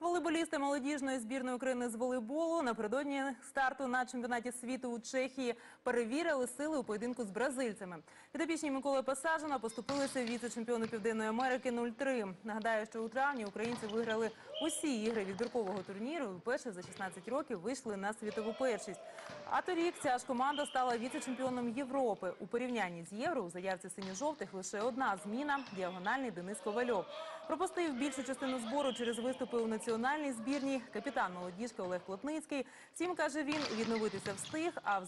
Волейболісти молодіжної збірної України з волейболу напередодні старту на чемпіонаті світу у Чехії перевірили сили у поєдинку з бразильцями. Підопічні Миколи Пасажина поступилися віце-чемпіону Південної Америки 0-3. Нагадаю, що у травні українці виграли усі ігри відбіркового турніру і вперше за 16 років вийшли на світову першість. А торік ця ж команда стала віце-чемпіоном Європи. У порівнянні з євро у заявці синьо-жовтих лише одна зміна діагональний Денис Ковальов. Пропустив більшу частину збору через виступи у національній збірні. Капітан молодіжки Олег Плотницький. Цім каже він, відновитися встиг, а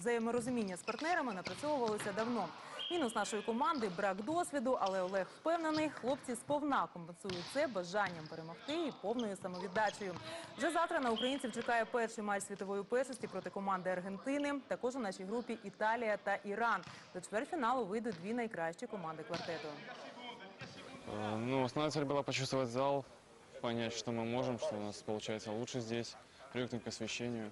взаєморозуміння з партнерами напрацьовувалося давно. Мінус нашої команди брак досвіду, але Олег впевнений, хлопці сповна компенсують це бажанням перемогти і повною самовіддачею. Вже завтра на українців чекає перший матч світової першості проти команди Аргентини. Також у нашій групі Італія та Іран. До чвертьфіналу вийдуть дві найкращі команди квартету. Э, Ну, основная цель была почувствовать зал, понять, что мы можем, что у нас получается лучше здесь, привыкнуть к освещению.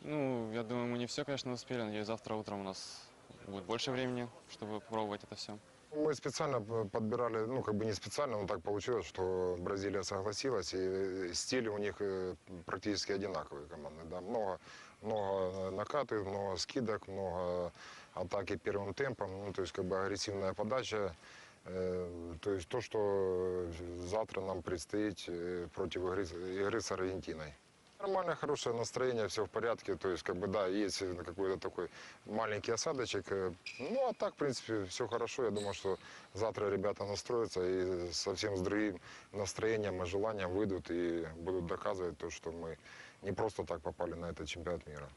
Ну, я думаю, мы не все, конечно, успели. Надеюсь, завтра утром у нас будет больше времени, чтобы попробовать это все. Мы специально п- подбирали, ну как бы не специально, но так получилось, что Бразилия согласилась, и э, стили у них э, практически одинаковые команды. Да. Много, много накатывают, много скидок, много атаки первым темпом, ну то есть как бы агрессивная подача. Э, То есть то, что завтра нам предстоит э, против игры, с- игры с Аргентиной. Нормальное, хорошее настроение, все в порядке. То есть, как бы, да, есть э, какой-то такой маленький осадочек. э, Ну, а так, в принципе, все хорошо. Я думаю, что завтра ребята настроятся и совсем с другим настроением и желанием выйдут и будут доказывать то, что мы не просто так попали на этот чемпионат мира.